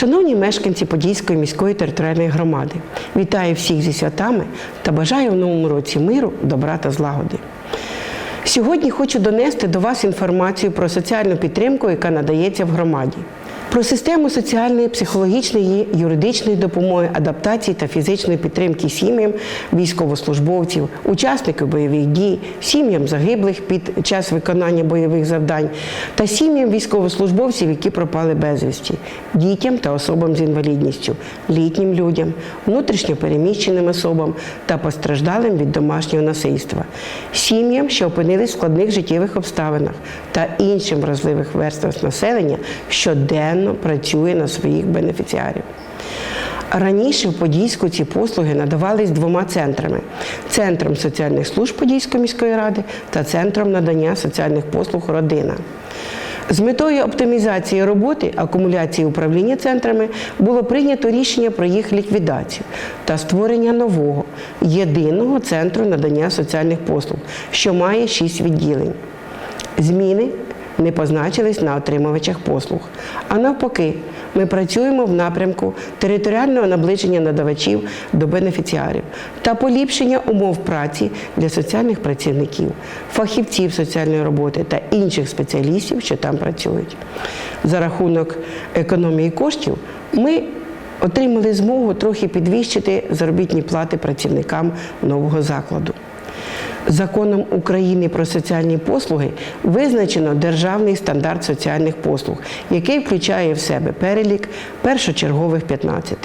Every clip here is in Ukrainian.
Шановні мешканці Подільської міської територіальної громади, вітаю всіх зі святами та бажаю в новому році миру, добра та злагоди. Сьогодні хочу донести до вас інформацію про соціальну підтримку, яка надається в громаді. Про систему соціальної, психологічної, юридичної допомоги, адаптації та фізичної підтримки сім'ям військовослужбовців, учасників бойових дій, сім'ям загиблих під час виконання бойових завдань та сім'ям військовослужбовців, які пропали безвісті, дітям та особам з інвалідністю, літнім людям, внутрішньо переміщеним особам та постраждалим від домашнього насильства, сім'ям, що опинились в складних життєвих обставинах та іншим вразливих верствах населення щоденно працює на своїх бенефіціарів. Раніше в Подільську ці послуги надавались двома центрами: центром соціальних служб Подільської міської ради та центром надання соціальних послуг Родина. З метою оптимізації роботи, акумуляції управління центрами було прийнято рішення про їх ліквідацію та створення нового єдиного центру надання соціальних послуг, що має шість відділень. Зміни не позначились на отримувачах послуг. А навпаки, ми працюємо в напрямку територіального наближення надавачів до бенефіціарів та поліпшення умов праці для соціальних працівників, фахівців соціальної роботи та інших спеціалістів, що там працюють. За рахунок економії коштів ми отримали змогу трохи підвищити заробітні плати працівникам нового закладу. Законом України про соціальні послуги визначено державний стандарт соціальних послуг, який включає в себе перелік першочергових 15.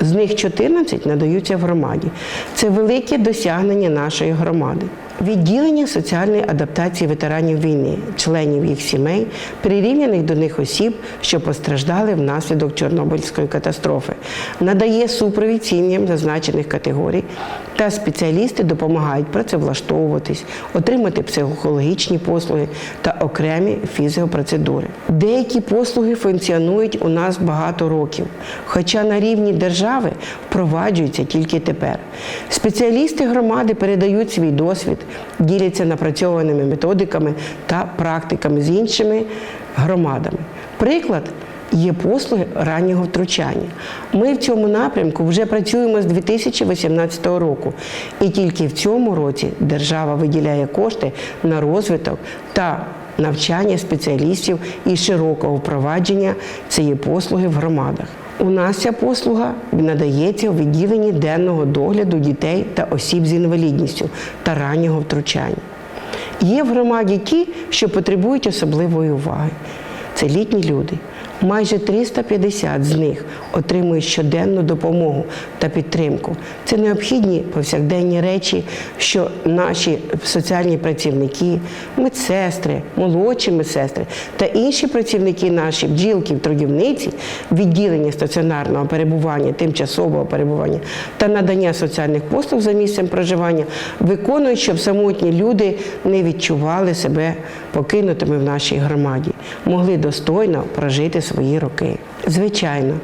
З них 14 надаються в громаді. Це велике досягнення нашої громади. Відділення соціальної адаптації ветеранів війни, членів їх сімей, прирівняних до них осіб, що постраждали внаслідок Чорнобильської катастрофи, надає супровід сім'ям зазначених категорій, та спеціалісти допомагають працевлаштовуватись, отримати психологічні послуги та окремі фізіопроцедури. Деякі послуги функціонують у нас багато років, хоча на рівні держави впроваджуються тільки тепер. Спеціалісти громади передають свій досвід, діляться напрацьованими методиками та практиками з іншими громадами. Приклад є послуги раннього втручання. Ми в цьому напрямку вже працюємо з 2018 року, і тільки в цьому році держава виділяє кошти на розвиток та навчання спеціалістів і широкого впровадження цієї послуги в громадах. У нас ця послуга надається у відділенні денного догляду дітей та осіб з інвалідністю та раннього втручання. Є в громаді ті, що потребують особливої уваги. Це літні люди. Майже 350 з них отримують щоденну допомогу та підтримку. Це необхідні повсякденні речі, що наші соціальні працівники, медсестри, молодші медсестри та інші працівники наші, бджілки, трудівниці, відділення стаціонарного перебування, тимчасового перебування та надання соціальних послуг за місцем проживання виконують, щоб самотні люди не відчували себе покинутими в нашій громаді, могли достойно прожити свої роки. Звичайно,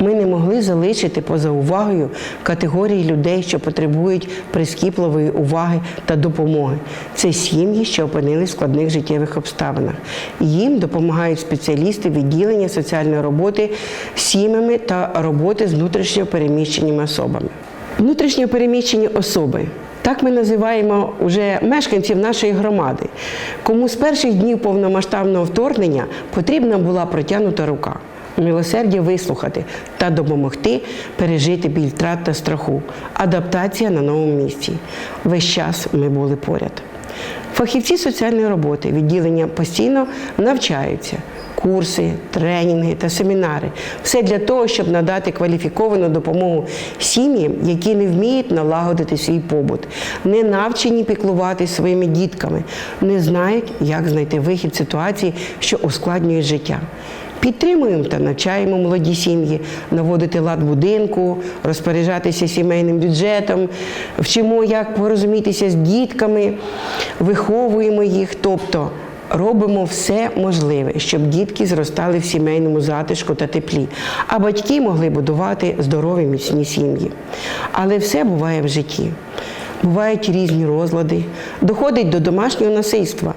ми не могли залишити поза увагою категорії людей, що потребують прискіпливої уваги та допомоги. Це сім'ї, що опинились в складних життєвих обставинах. Їм допомагають спеціалісти відділення соціальної роботи сім'ями та роботи з внутрішньо переміщеними особами. Внутрішньо переміщені особи. Так ми називаємо вже мешканців нашої громади, кому з перших днів повномасштабного вторгнення потрібна була протягнута рука, милосердя вислухати та допомогти пережити біль втрат та страху, адаптація на новому місці. Весь час ми були поряд. Фахівці соціальної роботи відділення постійно навчаються. Курси, тренінги та семінари все для того, щоб надати кваліфіковану допомогу сім'ям, які не вміють налагодити свій побут, не навчені піклуватися своїми дітками, не знають, як знайти вихід ситуації, що ускладнює життя. Підтримуємо та навчаємо молоді сім'ї, наводити лад будинку, розпоряджатися сімейним бюджетом, вчимо, як порозумітися з дітками, виховуємо їх. Тобто робимо все можливе, щоб дітки зростали в сімейному затишку та теплі, а батьки могли будувати здорові міцні сім'ї. Але все буває в житті. Бувають різні розлади, доходить до домашнього насильства.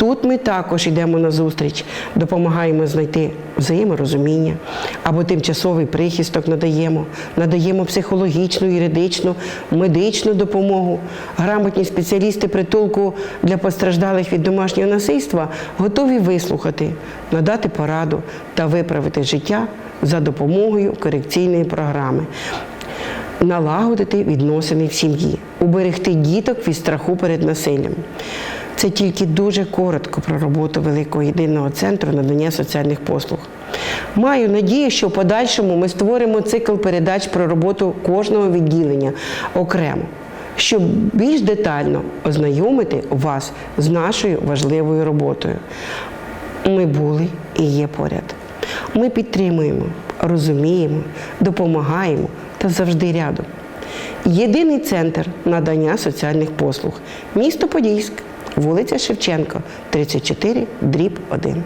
Тут ми також йдемо на зустріч, допомагаємо знайти взаєморозуміння або тимчасовий прихисток надаємо, надаємо психологічну, юридичну, медичну допомогу. Грамотні спеціалісти притулку для постраждалих від домашнього насильства готові вислухати, надати пораду та виправити життя за допомогою корекційної програми налагодити відносини в сім'ї, уберегти діток від страху перед насиллям. Це тільки дуже коротко про роботу Великого єдиного центру надання соціальних послуг. Маю надію, що в подальшому ми створимо цикл передач про роботу кожного відділення окремо, щоб більш детально ознайомити вас з нашою важливою роботою. Ми були і є поряд. Ми підтримуємо, розуміємо, допомагаємо та завжди рядом. Єдиний центр надання соціальних послуг. Місто Подільськ, вулиця Шевченко, 34, дріб 1.